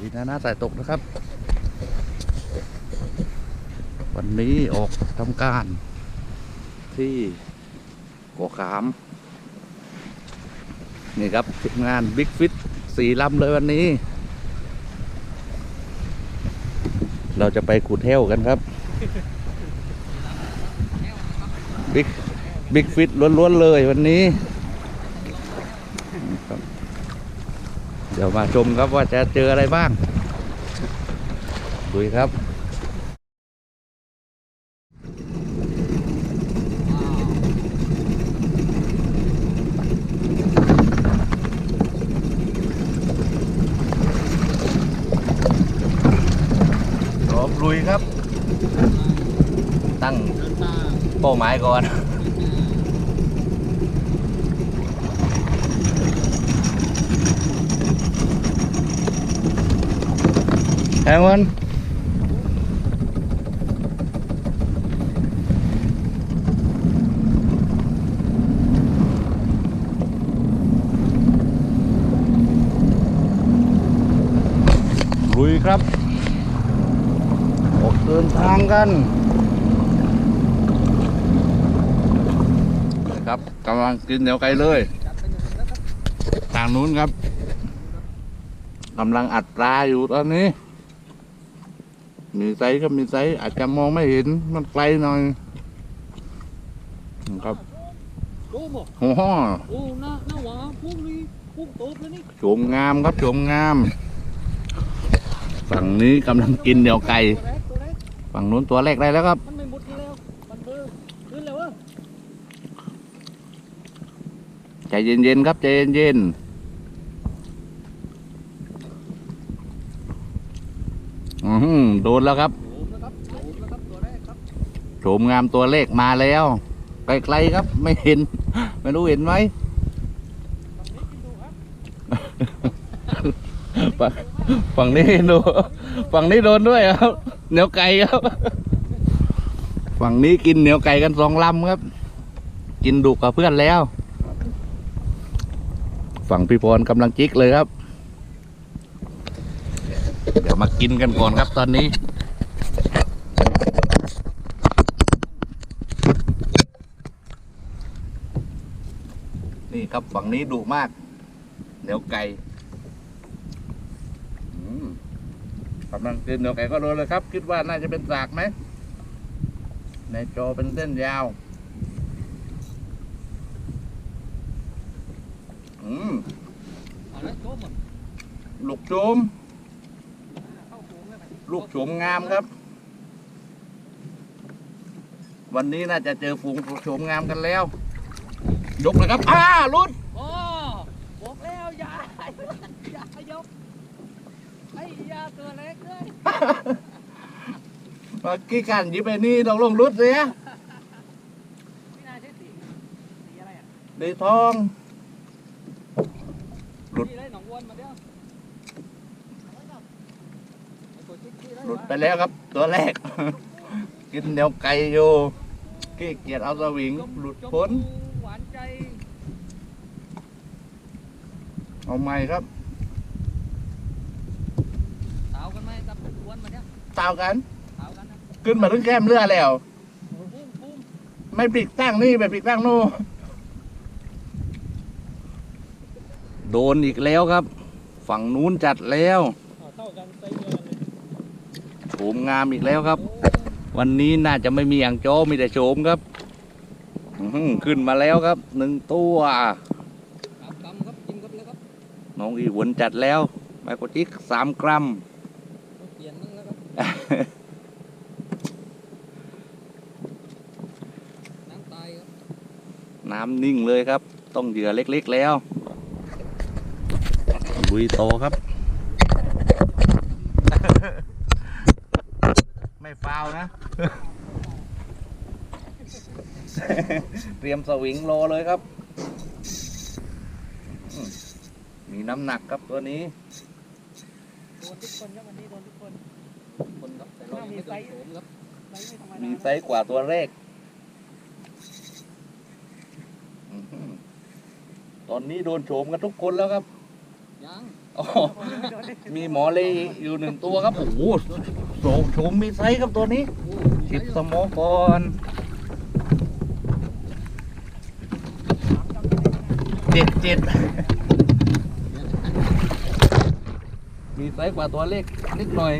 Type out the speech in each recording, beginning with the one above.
ทีนานาสายตกนะครับ วันนี้ออกทำการที่กัวขาม นี่ครับทีมงานบิ๊กฟิตสี่ลำเลยวันนี้ เราจะไปขุดเทวกันครับบิ๊กบิ๊กฟิตล้วนๆเลยวันนี้ครับ เดี๋ยวมาชมครับว่าจะเจออะไรบ้างดูครับพร้อมลุยครับ ตั้งเป้าหมายก่อน แฮงมันลุยครับออกเดินทางกันนะครับกำลังกินเหนียวไก่เลย ทางนู้นครับกำลังอัดปลาอยู่ตอนนี้ มีไซส์ก็มีไซส์อาจจะมองไม่เห็นมันไกลหน่อยครับโอ้โหโอ้โหโอ้หน้าหน้าหวาพุ่งนี่พุ่งโตบเลยนี่โฉมงามครับโฉมงาม ฝั่งนี้กำลังกินเหนียวไก่ตัวแรกตัวแรกฝั่งนู้นตัวแรกได้แล้วครับ มันไม่หมดที่แล้วมันเบอร์ขึ้นแล้วเวะใจเย็นๆครับใจเย็นๆอือหือ โดนแล้วครับโอ้นะครับโอ้นะครับตัวแรกครับโฉมงามตัวเลขมาแล้ว ไกลๆครับ ไม่เห็น ไม่รู้เห็นไหมฝั่งนี้ดูฝั่งนี้โดนฝั่งนี้โดนด้วยครับ เหนียวไก่ครับ ฝั่งนี้กินเหนียวไก่กันสองลำครับ กินดุกับเพื่อนแล้ว ฝั่งพี่พรกำลังจิกเลยครับ มากินกันก่อนครับตอนนี้ นี่ครับฝั่งนี้ดุมากเหนียวไก่อืมกำลังกินเหนียวไก่ก็โดนเลยครับ คิดว่าน่าจะเป็นสากไหม ในจอเป็นเส้นยาวอืมเอาละโตหมดลูกโจมเข้าโค้งแล้วไหมลูกโฉมงามครับ วันนี้น่าจะเจอฝูงโฉมงามกันแล้ว ยกเลยครับ อ้าลุดโอ้บอกแล้วอย่าอย่ายกไอ้ยาตัวเล็กเลยเมื่อกี้กันหยิบไปนี่ต้องลงรุดเสียไม่น่าใช่สีสีอะไรอะดีทองหลุดสีอะไรหนองวนมาเดี๋ยวไอ้ตัวจิ๊กซี่ได้ หลุดวะไปแล้วครับ ตัวแรก กินเดียวไก่อยู่กี้เกียจเอาสวิงจมหลุดจมพ้นหวานใจเอาใหม่ครับสาวกันไหมกับอ้วนมาเนี่ยตาวกัน สาวกันนะขึ้นมาถึงแก้มเรือแล้ว ปุ้มปุ้มไม่ปลิกตั้งนี่ไปปลิกตั้งนู่นโดนอีกแล้วครับ ฝั่งนู้นจัดแล้ว เท่ากันใส่เงินเลย โฉ มงามอีกแล้วครับ วันนี้น่าจะไม่มีอย่างโจมีแต่โฉมครับอื้อหือขึ้นมาแล้วครับหนึ่งตัวสามกำครับกินครับเลยครับน้องอีหวนจัดแล้วไมโครจิกสามกรัมต้องเปลี่ยนมั่งแล้วครับน้ำตายครับน้ำนิ่งเลยครับ ต้องเหยื่อเล็กๆแล้วลุยโตครับ ไม่ฟาวนะ เตรียมสวิงโลเลยครับอืมมีน้ำหนักครับตัวนี้โดนทุกคนครับวันนี้โดนทุกคนคนครับแต่เราเรายังมีไม่ไซโดนส์โฉมครับไซส์ไม่ธรรมดามีไซส์กว่าตัวแรกอื้อหือตอนนี้โดนโฉมกันทุกคนแล้วครับยังอ๋อมีหมอเลยอยู่หนึ่งตัวครับ โอ้โหโส โฉมมีไซส์ครับตัวนี้สิบสมอก่อนเจ็ดเจ็ดมีไซส์กว่าตัวเล็กนิดหน่อย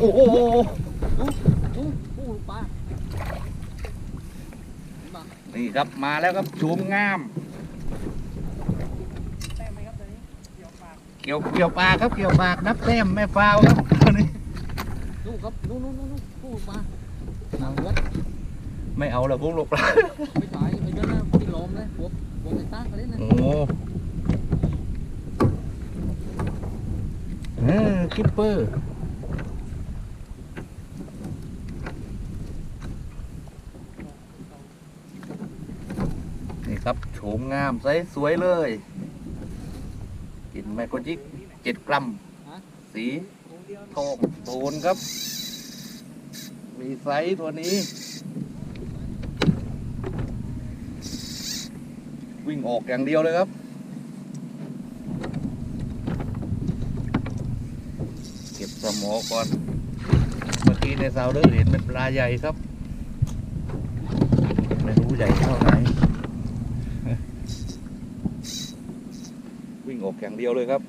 โอ้โห ปลา นี่ครับมาแล้วครับชูมงามแต้มไหมครับตัวนี้เกี่ยวปากเกี่ยวเกี่ยวปากครับเกี่ยวปากนับแต้มไม่ฟาวครับตัวนี้นู่นครับนู่นนู่นนู่นปูปลาหนังวัดไม่เอาละพวกลูกปลาไม่ตายไอ้เจ้าหน้าที่ล้อมเลยบวกบวกไอ้ตาไปเล่นนะโอ้โหเออคิปเปอร์ นี่ครับโฉมงามไซส์สวยเลย กินไมโครจิกเจ็ดกรัม สีทองโทนครับ มีไซส์ตัวนี้ วิ่งออกอย่างเดียวเลยครับเก็บสมอก่อน เมื่อกี้ในซาวเดอร์เห็นเป็นปลาใหญ่ครับ ไม่รู้ใหญ่เท่าไหร่ วิ่งออกอย่างเดียวเลยครับ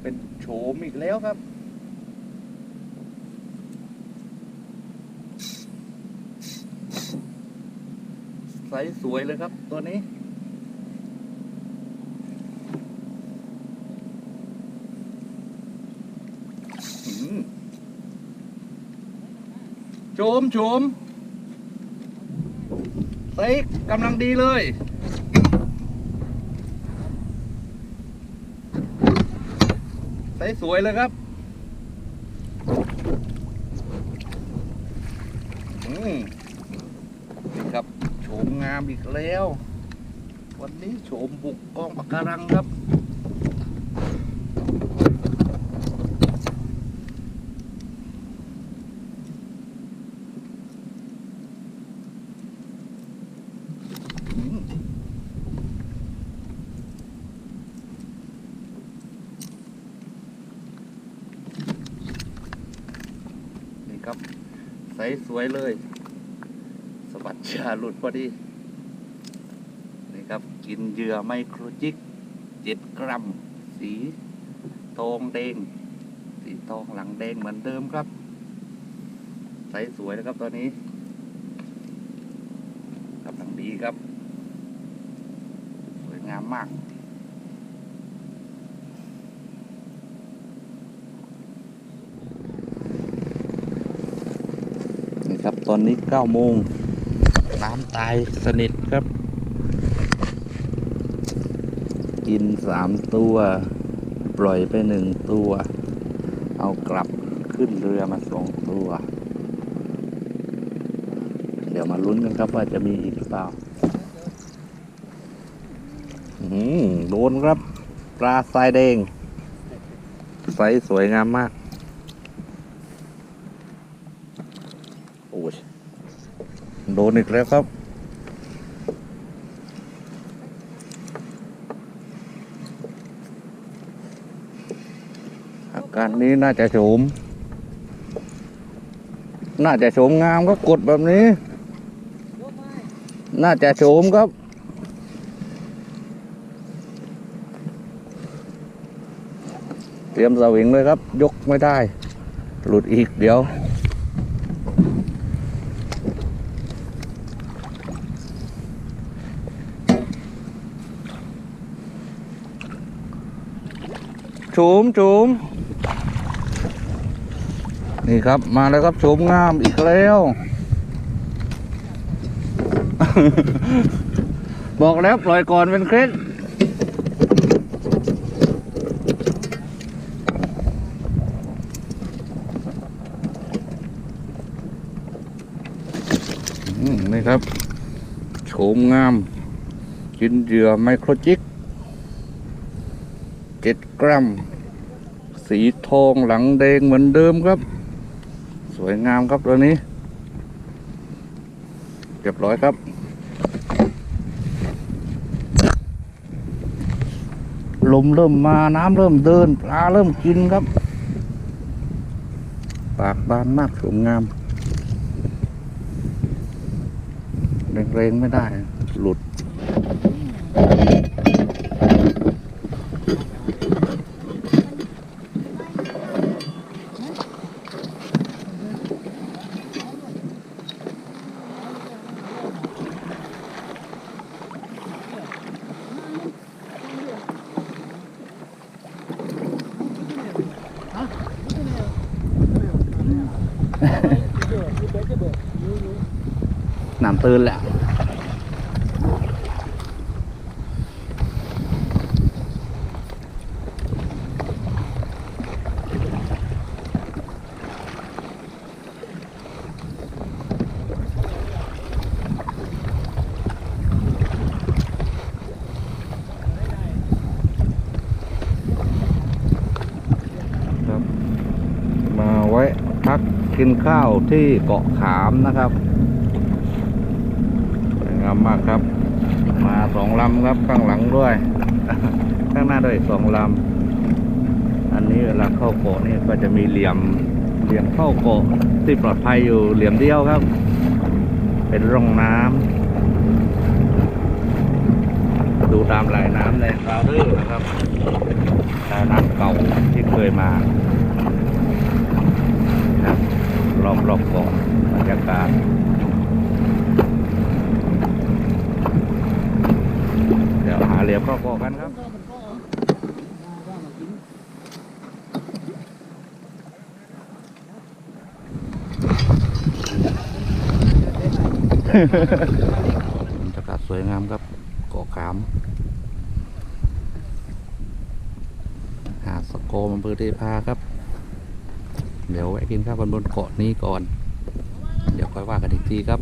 เป็นโฉมอีกแล้วครับไซส์สวยเลยครับตัวนี้ อืม โฉมโฉมไซส์กำลังดีเลยไซส์สวยเลยครับ อืมนี่ครับโฉมงามอีกแล้ว วันนี้โฉมบุกกองปะการังครับ อืมนี่ครับใสส วยเลยสะบัดชาหลุดพอดีนี่ครับ กินเหยื่อไมโครจิกเจ็ดกรัม สีทองแดงสีทองหลังแดงเหมือนเดิมครับใสสวยนะครับตอนนี้กำลังดีครับ สวยงามมาก ครับ ตอนนี้เก้าโมงน้ำตายสนิทครับ กินสามตัว ปล่อยไปหนึ่งตัว เอากลับขึ้นเรือมาสองตัว เดี๋ยวมาลุ้นกันครับว่าจะมีอีกหรือเปล่าโดนครับ ปลาทรายแดง ไซส์สวยงามมาก โอ้ยโดนอีกแล้วครับ อาการนี้น่าจะโฉม น่าจะโฉมงามก็กดแบบนี้ น่าจะโฉมครับเตรียมสวิงเลยครับ ยกไม่ได้ หลุดอีกเดี๋ยว โฉมโฉมนี่ครับมาแล้วครับโฉมงามอีกแล้วบอกแล้วปล่อยก่อนเป็นเคล็ดครับโฉมงามกินเหยื่อไมโครจิก กรัม สีทองหลังแดงเหมือนเดิมครับ สวยงามครับตัวนี้เรียบร้อยครับ ลมเริ่มมาน้ำเริ่มเดิน ปลาเริ่มกินครับ ปากบานมากสวยงามเร่งๆไม่ได้ หลุด น้ำตื้นแหละ ครับ มาไว้พั กินข้าวที่เกาะขามนะครับสวยงามมากครับ มาสองลำครับข้างหลังด้วย ข้างหน้าด้วยสองลำอันนี้เวลาเข้าเกาะนี่ก็จะมีเหลี่ยมเหลี่ยมเข้าเกาะที่ปลอดภัยอยู่เหลี่ยมเดียวครับ เป็นร่องน้ำดูตามลายน้ำในคลาวเดอร์นะครับลายน้ำเก่าที่เคยมา รอบรอบเกาะบรรยากาศเดี๋ยวหาเหลียมเข้าเกาะกันครับบรรยากาศสวยงามครับเกาะขาม หาดสโกมอำเภอเทพาครับ เดี๋ยวแวะกินข้าวกันบนเกาะนี้ก่อน เดี๋ยวค่อยว่ากันอีกทีครับ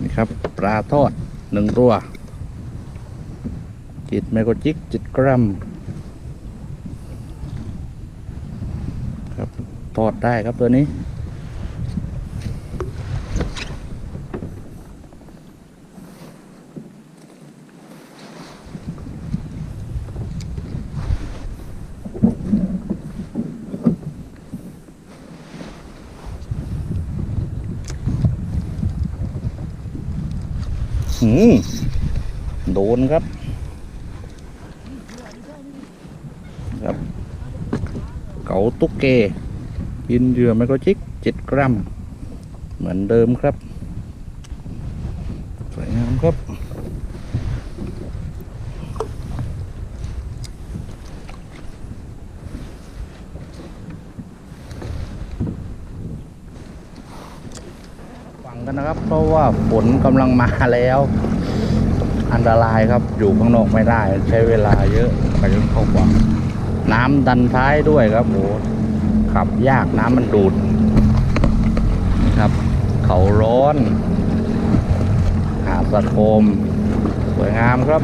นี่ครับ ปลาทอดหนึ่งตัว จิตไมโครจิกจิตกรัมครับทอดได้ครับตัวนี้ หืมโดนครับ ครับ เก๋าตุ๊กเกกินเหยื่อไมโครจิกเจ็ดกรัม เหมือนเดิมครับ สวยงามครับ นะครับ เพราะว่าฝนกำลังมาแล้ว อันตรายครับอยู่ข้างนอกไม่ได้ ใช้เวลาเยอะไปจนเข้าวังน้ำดันท้ายด้วยครับโหขับยากน้ำมันดูดครับ เขาร้อน หาดสะโคม สวยงามครับ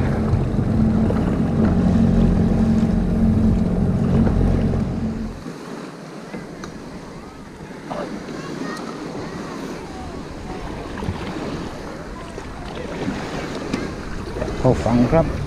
เข้า ฟังครับ